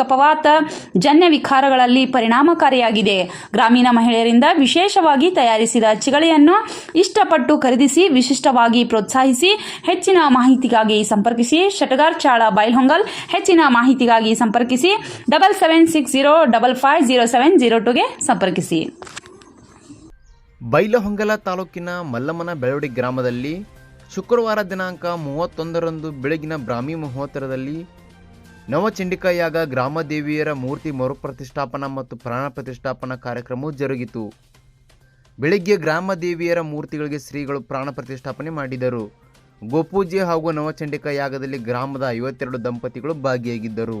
ಕಪವಾತ ಜನ್ಯ ವಿಕಾರಗಳಲ್ಲಿ ಪರಿಣಾಮಕಾರಿಯಾಗಿದೆ. ಗ್ರಾಮೀಣ ಮಹಿಳೆಯರಿಂದ ವಿಶೇಷವಾಗಿ ತಯಾರಿಸಿದ ಚಿಗಳೆಯನ್ನು ಇಷ್ಟಪಟ್ಟು ಖರೀದಿಸಿ, ವಿಶಿಷ್ಟವಾಗಿ ಪ್ರೋತ್ಸಾಹಿಸಿ, ಹೆಚ್ಚಿನ ಮಾಹಿತಿಗಾಗಿ ಸಂಪರ್ಕಿಸಿ, ಶಟಗಾರ್ ಚಾಳ ಬೈಲ್ಹೊಂಗಲ್ ಹೆಚ್ಚಿನ ಮಾಹಿತಿಗಾಗಿ ಸಂಪರ್ಕಿಸಿ, double seven six zero double five zero seven zero ಟುಗೆ ಸಂಪರ್ಕಿಸಿ. ಬೈಲಹೊಂಗಲ ತಾಲೂಕಿನ ಮಲ್ಲಮ್ಮನ ಬೆಳವಡಿ ಗ್ರಾಮದಲ್ಲಿ ಶುಕ್ರವಾರ ದಿನಾಂಕ ಮೂವತ್ತೊಂದರಂದು ಬೆಳಗಿನ ಬ್ರಾಹ್ಮಿ ಮಹೋತ್ತರದಲ್ಲಿ ನವಚಂಡಿಕಾಯಾಗ ಗ್ರಾಮದೇವಿಯರ ಮೂರ್ತಿ ಮರುಪ್ರತಿಷ್ಠಾಪನಾ ಮತ್ತು ಪ್ರಾಣ ಪ್ರತಿಷ್ಠಾಪನಾ ಕಾರ್ಯಕ್ರಮವು ಜರುಗಿತು. ಬೆಳಿಗ್ಗೆ ಗ್ರಾಮದೇವಿಯರ ಮೂರ್ತಿಗಳಿಗೆ ಶ್ರೀಗಳು ಪ್ರಾಣ ಪ್ರತಿಷ್ಠಾಪನೆ ಮಾಡಿದರು. ಗೋಪೂಜೆ ಹಾಗೂ ನವಚಂಡಿಕ ಯಾಗದಲ್ಲಿ ಗ್ರಾಮದ ಐವತ್ತೆರಡು ದಂಪತಿಗಳು ಭಾಗಿಯಾಗಿದ್ದರು.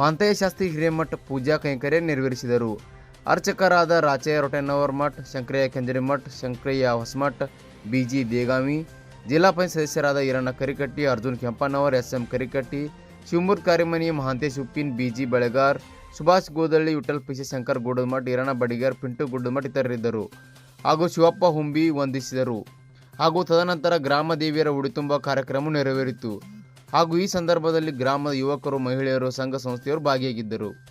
ಮಾಂತಯ್ಯ ಶಾಸ್ತ್ರಿ ಹಿರೇಮಠ ಪೂಜಾ ಕೈಂಕರ್ಯ ನೆರವೇರಿಸಿದರು. ಅರ್ಚಕರಾದ ರಾಚಯ್ಯ ರೊಟೆನವರ್ ಮಠ್, ಶಂಕರಯ್ಯ ಕೆಂಜರಿಮಠ್ ಶಂಕರಯ್ಯ ಹೊಸಮಠ್ ಬಿಜಿ ದೇಗಾಮಿ, ಜಿಲ್ಲಾ ಪಂಚಾಯತ್ ಸದಸ್ಯರಾದ Iranna Karikatti, Arjun Kempanavar, S M Karikatti Shivamurthy Karimani Mahantesh Uppin, BG, Belegar, Subhash Godalli Vithal PC Shankar Gudamath Irana Badigar, Pintu Guddamath ಇತರರಿದ್ದರು. ಹಾಗೂ ಶಿವಪ್ಪ ಹುಂಬಿ ವಂದಿಸಿದರು. ಹಾಗೂ ತದನಂತರ ಗ್ರಾಮ ದೇವಿಯರ ಉಡಿತುಂಬ ಕಾರ್ಯಕ್ರಮ ನೆರವೇರಿತು. ಹಾಗೂ ಈ ಸಂದರ್ಭದಲ್ಲಿ ಗ್ರಾಮದ ಯುವಕರು, ಮಹಿಳೆಯರು, ಸಂಘ ಸಂಸ್ಥೆಯವರು ಭಾಗಿಯಾಗಿದ್ದರು.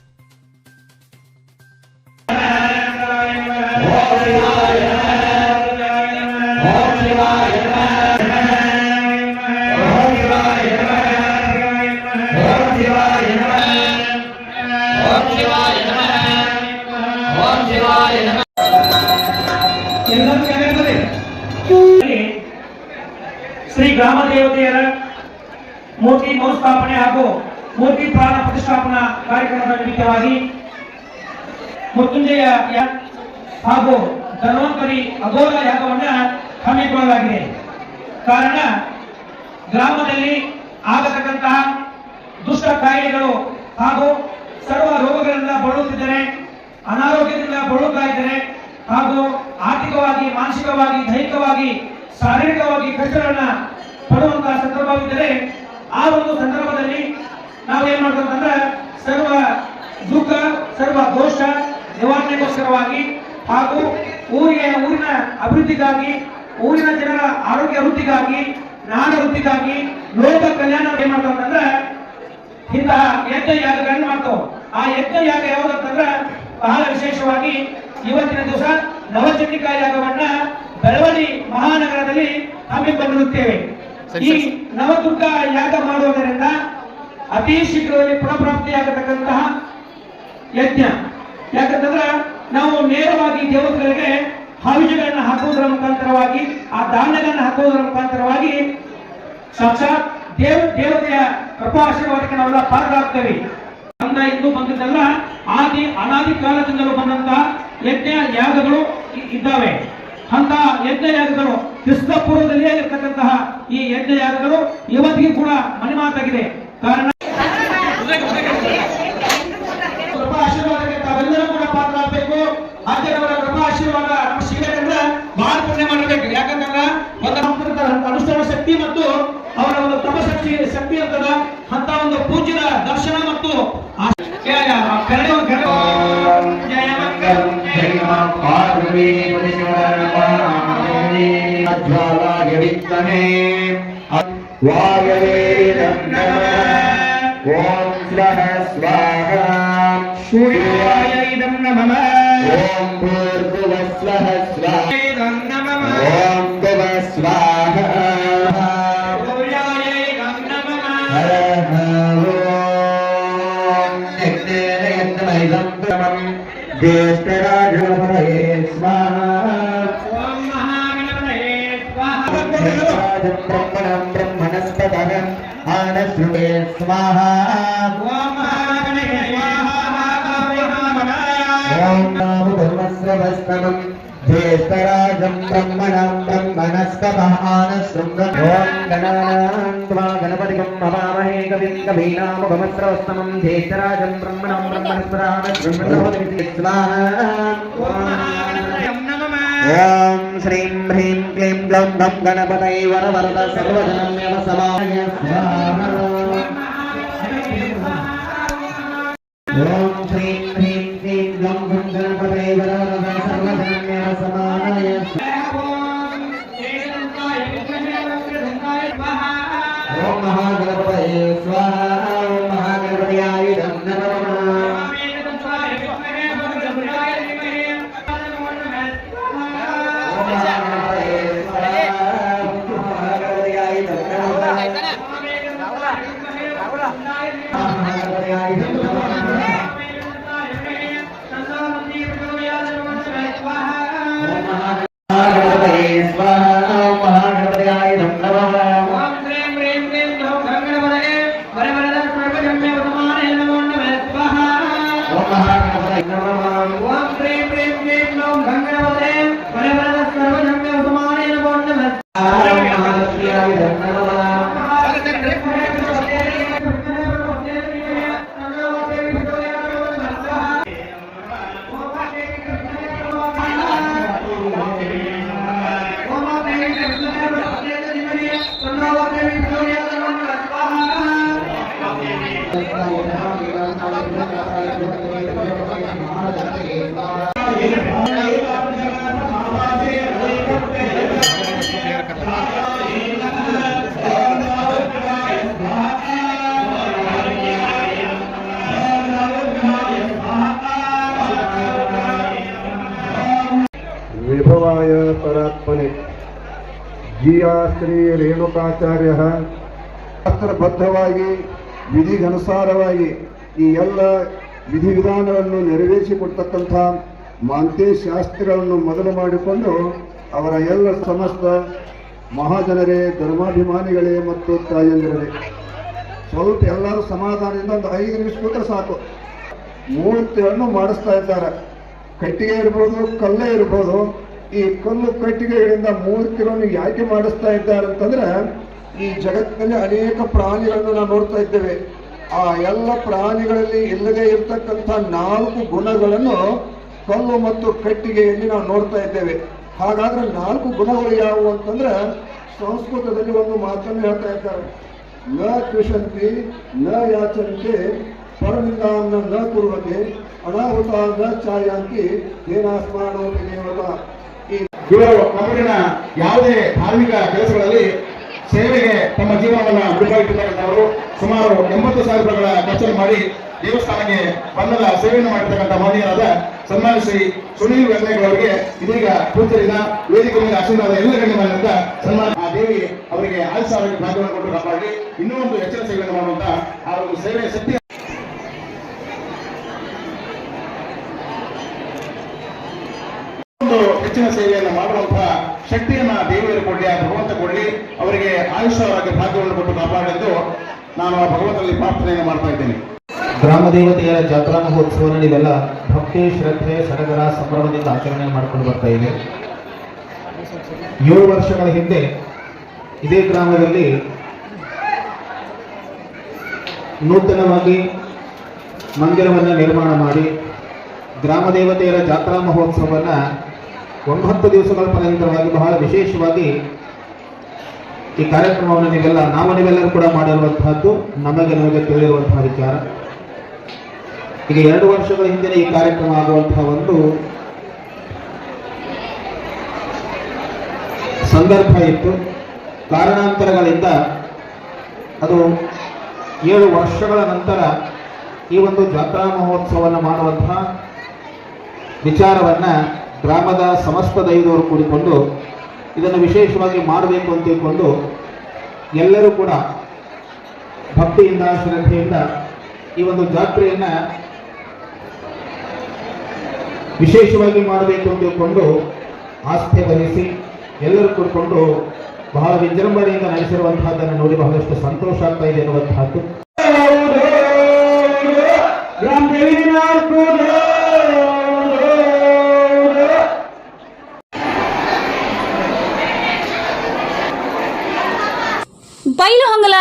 ದೇವತೆಯರ ಮೂರ್ತಿ ಮರುಸ್ಥಾಪನೆ ಹಾಗೂ ಮೂರ್ತಿ ಪ್ರಾಣ ಪ್ರತಿಷ್ಠಾಪನಾ ಕಾರ್ಯಕ್ರಮದ ನಿಮಿತ್ತವಾಗಿ ಮೃತ್ಯುಂಜಯ ಹಾಗೂ ಧನ್ವಂತರಿ ಅಘೋರ ಯಾಗವನ್ನ ಹಮ್ಮಿಕೊಳ್ಳಲಾಗಿದೆ. ಕಾರಣ, ಗ್ರಾಮದಲ್ಲಿ ಆಗತಕ್ಕಂತಹ ದುಷ್ಟ ಕಾಯಿಲೆಗಳು ಹಾಗೂ ಸರ್ವ ರೋಗಗಳಿಂದ ಬಳಲುತ್ತಿದ್ದರೆ, ಅನಾರೋಗ್ಯದಿಂದ ಬಳಲುತ್ತಾ ಇದ್ದರೆ ಹಾಗೂ ಆರ್ಥಿಕವಾಗಿ, ಮಾನಸಿಕವಾಗಿ, ದೈಹಿಕವಾಗಿ, ಶಾರೀರಿಕವಾಗಿ ಕಷ್ಟಗಳನ್ನ ಪಡುವಂತಹ ಸಂದರ್ಭವಿದ್ದರೆ ಆ ಒಂದು ಸಂದರ್ಭದಲ್ಲಿ ನಾವು ಏನ್ ಮಾಡ್ಬೇಕಂದ್ರೆ ಸರ್ವ ದುಃಖ, ಸರ್ವ ದೋಷ ನಿವಾರಣೆಗೋಸ್ಕರವಾಗಿ ಹಾಗೂ ಊರಿಗೆ, ಊರಿನ ಅಭಿವೃದ್ಧಿಗಾಗಿ, ಊರಿನ ಜನರ ಆರೋಗ್ಯ ವೃದ್ಧಿಗಾಗಿ, ಜ್ಞಾನ ವೃದ್ಧಿಗಾಗಿ, ಲೋಕ ಕಲ್ಯಾಣ ಏನ್ ಮಾಡ್ಬೇಕಂದ್ರೆ ಇಂತಹ ಯಜ್ಞ ಯಾಗಗಳನ್ನು ಮಾಡ್ತಾವ. ಆ ಯಜ್ಞ ಯಾಗ ಯಾವ್ದಂತಂದ್ರ ಬಹಳ ವಿಶೇಷವಾಗಿ ಇವತ್ತಿನ ದಿವಸ ನವಚಂಡಿಕಾ ಯಾಗವನ್ನ ಬೆಳವಡಿ ಮಹಾನಗರದಲ್ಲಿ ಹಮ್ಮಿಕೊಂಡಿರುತ್ತೇವೆ. ಈ. ನವದುರ್ಗ ಯಾಗ ಮಾಡುವುದರಿಂದ ಅತಿ ಶೀಘ್ರದಲ್ಲಿ ಪುನಃಪ್ರಾಪ್ತಿಯಾಗತಕ್ಕಂತಹ ಯಜ್ಞ. ಯಾಕಂತಂದ್ರೆ ನಾವು ನೇರವಾಗಿ ದೇವತೆಗಳಿಗೆ ಹವಿಜಗಳನ್ನು ಹಾಕುವುದರ ಮುಖಾಂತರವಾಗಿ ಆ ಧಾನ್ಯಗಳನ್ನ ಹಾಕುವುದರ ಮುಖಾಂತರವಾಗಿ ಸಾಕ್ಷಾತ್ ದೇವ ದೇವತೆಯ ಕೃಪಾ ಆಶೀರ್ವಾದಕ್ಕೆ ನಾವೆಲ್ಲ ಪಾತ್ರರಾಗ್ತೇವೆ. ಅಂದ ಇಂದು ಬಂದಿದ್ದಲ್ಲ ಆದಿ ಅನಾದಿ ಕಾಲದಿಂದಲೂ ಬಂದಂತಹ ಯಜ್ಞ ಯಾಗಗಳು ಇದ್ದಾವೆ. ಅಂತ ಯಜ್ಞ ಯಾಗಗಳು ಕ್ರಿಸ್ತ ಪೂರ್ವದಲ್ಲಿ ಇರತಕ್ಕಂತಹ ಈ ಯಜ್ಞ ಯಾಗಗಳು ಇವತ್ತಿಗೂ ಕೂಡ ಮನೆಮಾತಾಗಿದೆ ಕಾರಣ ಆಶೀರ್ವಾದಕ್ಕೆ ಆಶೀರ್ವಾದ ಮಾಡಬೇಕು. ಒಂದು ಅನುಷ್ಠಾನ ಶಕ್ತಿ ಮತ್ತು ಅವರ ಒಂದು ತಪಶಕ್ತಿ ಶಕ್ತಿ ಅಂತದ ಅಂತ ಒಂದು ಪೂಜ್ಯದ ದರ್ಶನ ಮತ್ತು स्वाहा सूर्याय इदं नमः ॐ भूर्भुवस्वः स्वाहा इदं नमः ॐ भुव स्वाहा सूर्याय इदं नमः हर ॐ नित्येन यन्त्रमिदं परमं ज्येष्ठराजभये स्वाहा ॐ महागणपतये स्वाहा ब्रह्मणं ब्रह्मणस्पदः आनश्रुते स्वाहा ॐ ధర్మస్వస్తవం జ్యేష్ఠరాజం బ్రహ్మణం గణపతిగం మమామహే కవిం కవీనాముఖమస్రవస్తమం జ్యేష్ఠరాజం బ్రహ్మణం బ్రహ్మణస్వరాం శ్రీం హ్రీం క్లీం గ్లౌం గం గణపతై వరవరద సర్వజనమ్యవ సమాయ ఓం శ్రీం హ్రీం Ainara ಜಿಯಾ ಶ್ರೀ ರೇಣುಕಾಚಾರ್ಯ ಶಾಸ್ತ್ರಬದ್ಧವಾಗಿ, ವಿಧಿಗನುಸಾರವಾಗಿ ಈ ಎಲ್ಲ ವಿಧಿವಿಧಾನಗಳನ್ನು ನೆರವೇರಿಸಿಕೊಡ್ತಕ್ಕಂಥ ಮಾಂತೆ ಶಾಸ್ತ್ರಿಗಳನ್ನು ಮೊದಲು ಮಾಡಿಕೊಂಡು ಅವರ ಎಲ್ಲ ಸಮಸ್ತ ಮಹಾಜನರೇ, ಧರ್ಮಾಭಿಮಾನಿಗಳೇ ಮತ್ತು ತಾಯಂದಿರಲಿ ಸ್ವಲ್ಪ ಎಲ್ಲರೂ ಸಮಾಧಾನದಿಂದ ಒಂದು ಐದು ನಿಮಿಷ ಕೂತ್ರೆ ಸಾಕು. ಮೂರ್ತಿಗಳನ್ನು ಮಾಡಿಸ್ತಾ ಇದ್ದಾರೆ. ಕಟ್ಟಿಗೆ ಇರ್ಬೋದು, ಕಲ್ಲೇ ಇರ್ಬೋದು ಈ ಕಲ್ಲು ಕಟ್ಟಿಗೆಗಳಿಂದ ಮೂರ್ತಿಗಳನ್ನು ಯಾಕೆ ಮಾಡಿಸ್ತಾ ಇದ್ದಾರೆ ಅಂತಂದ್ರೆ, ಈ ಜಗತ್ತಿನಲ್ಲಿ ಅನೇಕ ಪ್ರಾಣಿಗಳನ್ನು ನಾವು ನೋಡ್ತಾ ಇದ್ದೇವೆ. ಆ ಎಲ್ಲ ಪ್ರಾಣಿಗಳಲ್ಲಿ ಇಲ್ಲದೆ ಇರತಕ್ಕಂಥ ನಾಲ್ಕು ಗುಣಗಳನ್ನು ಕಲ್ಲು ಮತ್ತು ಕಟ್ಟಿಗೆಯಲ್ಲಿ ನಾವು ನೋಡ್ತಾ ಇದ್ದೇವೆ. ಹಾಗಾದ್ರೆ ನಾಲ್ಕು ಗುಣಗಳು ಯಾವುವು ಅಂತಂದ್ರೆ, ಸಂಸ್ಕೃತದಲ್ಲಿ ಒಂದು ಮಾತನ್ನು ಹೇಳ್ತಾ ಇದ್ದಾರೆ. ನ ಕೃಷಂತಿ, ನ ಯಾಚಂತೆ ಪರನಿಂದ ನ ಕುರುವತೆ ಅನಾಹುತ ನ ಛಾಯಾಂತಿ ಏನಾಸ್ಮಾನೋ ಇವರು ತಮಿಳಿನ ಯಾವುದೇ ಧಾರ್ಮಿಕ ಕೆಲಸಗಳಲ್ಲಿ ಸೇವೆಗೆ ತಮ್ಮ ಜೀವನವನ್ನು ಮುಡಿಪಾಗಿಟ್ಟಿರ್ತಕ್ಕಂಥವರು ಸುಮಾರು ಎಂಬತ್ತು ಸಾವಿರ ರೂಪಾಯಿಗಳ ಖರ್ಚನ್ನು ಮಾಡಿ ದೇವಸ್ಥಾನಕ್ಕೆ ಬಣ್ಣದ ಸೇವೆಯನ್ನು ಮಾಡಿರ್ತಕ್ಕಂಥ ಮಹನೀಯರಾದ ಸನ್ಮಾನ ಶ್ರೀ ಸುನೀಲ್ ವೆಂಕಟೇಶ್ ಅವರಿಗೆ ಇದೀಗ ಪೂಜರಿದ ವೇದಿಕೆ ಮೇಲೆ ಆಶೀರ್ವಾದ ಎಲ್ಲ ಗಣ್ಯಮಾನ್ಯರಿಂದ ಸನ್ಮಾನ ಆ ದೇವಿ ಅವರಿಗೆ ಆಯುಷ್ ಆರೋಗ್ಯ ಭಾಗವನ್ನು ಕೊಟ್ಟು ಕಾಪಾಡಿ ಇನ್ನೂ ಒಂದು ಹೆಚ್ಚಿನ ಸೇವೆಯನ್ನು ಮಾಡುವಂತ ಆ ಒಂದು ಸೇವೆಯ ಶಕ್ತಿ ಒಂದು ಹೆಚ್ಚಿನ ಸೇವೆಯನ್ನು ಮಾಡುವಂತಹ ಶಕ್ತಿಯನ್ನ ದೇವಿಯರು ಕೊಡಲಿ, ಆ ಭಗವಂತ ಕೊಡಲಿ, ಅವರಿಗೆ ಆಯುಷ್ಯವಾಗಿ ಭಾಗ್ಯವನ್ನು ಕೊಟ್ಟು ಕಾಪಾಡೆಂದು ನಾನು ಆ ಭಗವಂತನಲ್ಲಿ ಪ್ರಾರ್ಥನೆಯನ್ನು ಮಾಡ್ತಾ ಇದ್ದೇನೆ. ಗ್ರಾಮ ದೇವತೆಯ ಜಾತ್ರಾ ಮಹೋತ್ಸವನ ನೀವೆಲ್ಲ ಭಕ್ತಿ, ಶ್ರದ್ಧೆ, ಸಡಗರ, ಸಂಭ್ರಮದಿಂದ ಆಚರಣೆ ಮಾಡ್ಕೊಂಡು ಬರ್ತಾ ಇದೆ. ಏಳು ವರ್ಷಗಳ ಹಿಂದೆ ಇದೇ ಗ್ರಾಮದಲ್ಲಿ ನೂತನವಾಗಿ ಮಂದಿರವನ್ನು ನಿರ್ಮಾಣ ಮಾಡಿ ಗ್ರಾಮ ದೇವತೆಯರ ಜಾತ್ರಾ ಮಹೋತ್ಸವವನ್ನು ಒಂಬತ್ತು ದಿವಸಗಳ ಪರ್ಯಂತರವಾಗಿ ಬಹಳ ವಿಶೇಷವಾಗಿ ಈ ಕಾರ್ಯಕ್ರಮವನ್ನು ನೀವೆಲ್ಲ ನಾವು ನೀವೆಲ್ಲರೂ ಕೂಡ ಮಾಡಿರುವಂತಹದ್ದು ನಮಗೆ ನಮಗೆ ತಿಳಿದಿರುವಂತಹ ವಿಚಾರ. ಈಗ ಎರಡು ವರ್ಷಗಳ ಹಿಂದೆ ಈ ಕಾರ್ಯಕ್ರಮ ಆಗುವಂತಹ ಒಂದು ಸಂದರ್ಭ ಇತ್ತು. ಕಾರಣಾಂತರಗಳಿಂದ ಅದು ಏಳು ವರ್ಷಗಳ ನಂತರ ಈ ಒಂದು ಜಾತ್ರಾ ಮಹೋತ್ಸವವನ್ನು ಮಾಡುವಂತಹ ವಿಚಾರವನ್ನ ಗ್ರಾಮದ ಸಮಸ್ತ ದೈವದವರು ಕೂಡಿಕೊಂಡು ಇದನ್ನು ವಿಶೇಷವಾಗಿ ಮಾಡಬೇಕು ಅಂತ ತಿಳ್ಕೊಂಡು ಎಲ್ಲರೂ ಕೂಡ ಭಕ್ತಿಯಿಂದ ಶ್ರದ್ಧೆಯಿಂದ ಈ ಒಂದು ಜಾತ್ರೆಯನ್ನ ವಿಶೇಷವಾಗಿ ಮಾಡಬೇಕು ಅಂತ ತಿಳ್ಕೊಂಡು ಆಸ್ಥೆ ವಹಿಸಿ ಎಲ್ಲರೂ ಕೂಡಿಕೊಂಡು ಬಹಳ ವಿಜೃಂಭಣೆಯಿಂದ ನಡೆಸಿರುವಂತಹದ್ದನ್ನು ನೋಡಿ ಬಹಳಷ್ಟು ಸಂತೋಷ ಆಗ್ತಾ ಇದೆ ಎನ್ನುವಂತಹದ್ದು ಗ್ರಾಮ ದೇವಿ ನಾಲ್ಕು